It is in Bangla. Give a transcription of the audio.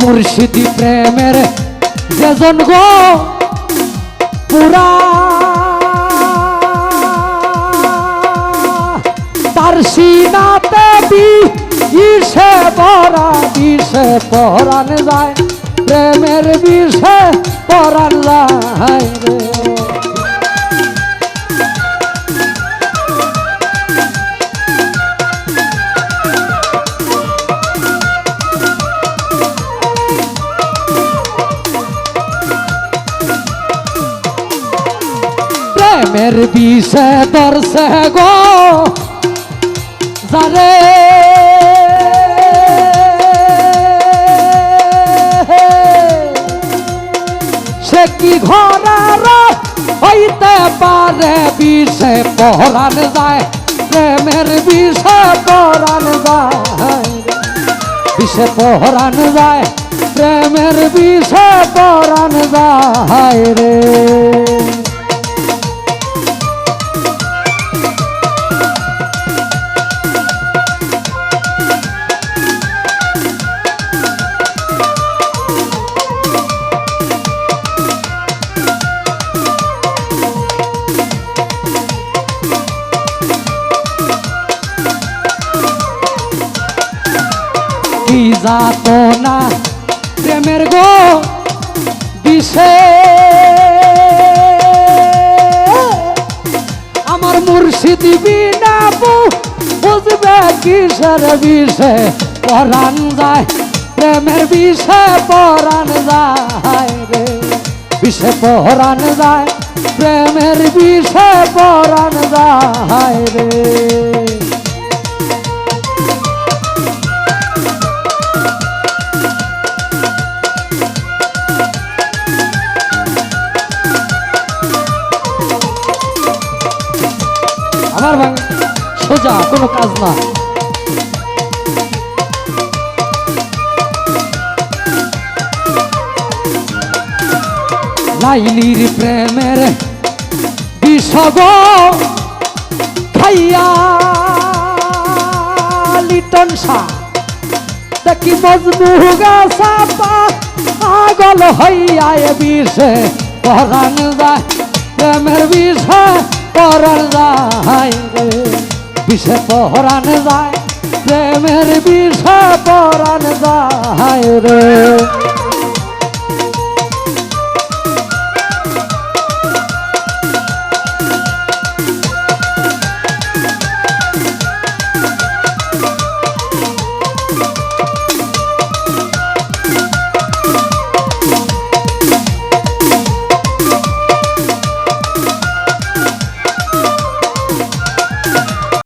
মুর্শিদি প্রেমের যেজন গো, পুরা। তার সিনাতে বিষে পরা বিষে পরান যায়, প্রেমের বিষে পরান যায় রে। প্রেমের বিষে দর্শে গো। যারে সে কি ঘরের হইতে পারে বিষে? পহরান যায়, প্রেমের বিষে পহরান যায়। বিষে পহরান যায়, প্রেমের বিষে পহরান যায় রে। যাত না প্রেমের গো বিষে। আমার মুর্শিদি বিনা বুঝবে কিসের বিষে? পরাণ যায়, প্রেমের বিষে পরাণ যায় রে। বিষে পরাণ যায়, প্রেমের বিষে পরাণ আমার ভাঙ, সোজা, কোনো কাজ না। লাইলির প্রেমের বিষগ খাইয়া দেখি মজনু গাছা হইয়া বিষে, পরাণ যায় প্রেমের বিষে। পরাণ যায় রে বিষে পহরান যায় প্রেমের বিষে পরাণ যায় রে।